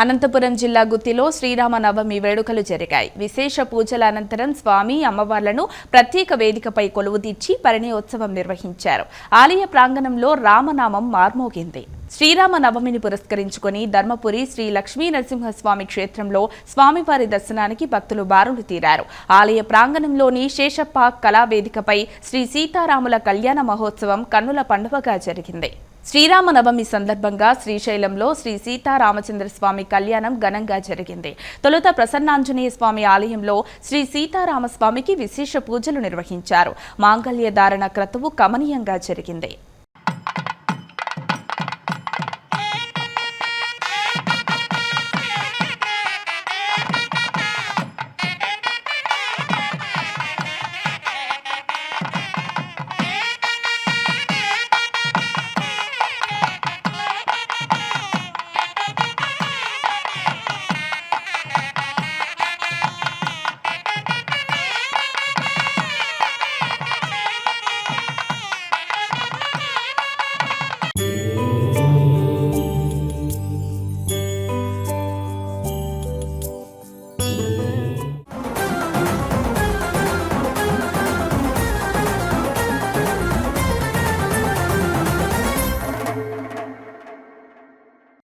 అనంతపురం జిల్లా గుత్తిలో శ్రీరామ నవమి వేడుకలు జరిగాయి. విశేష పూజల అనంతరం స్వామి అమ్మవార్లను ప్రత్యేక వేదికపై కొలువుదీర్చి పరిణయోత్సవం నిర్వహించారు. ఆలయ ప్రాంగణంలో రామనామం మార్మోగింది. శ్రీరామ నవమిని పురస్కరించుకుని ధర్మపురి శ్రీ లక్ష్మీ నరసింహస్వామి క్షేత్రంలో స్వామివారి దర్శనానికి భక్తులు బారులు తీరారు. ఆలయ ప్రాంగణంలోని శేషప్ప కళావేదికపై శ్రీ సీతారాముల కళ్యాణ మహోత్సవం కన్నుల పండుగగా జరిగింది. శ్రీరామనవమి సందర్భంగా శ్రీశైలంలో శ్రీ సీతారామచంద్ర స్వామి కళ్యాణం ఘనంగా జరిగింది. తొలుత ప్రసన్నాంజనేయ స్వామి ఆలయంలో శ్రీ సీతారామస్వామికి విశేష పూజలు నిర్వహించారు. మాంగళ్య ధారణ క్రతువు కమనీయంగా జరిగింది.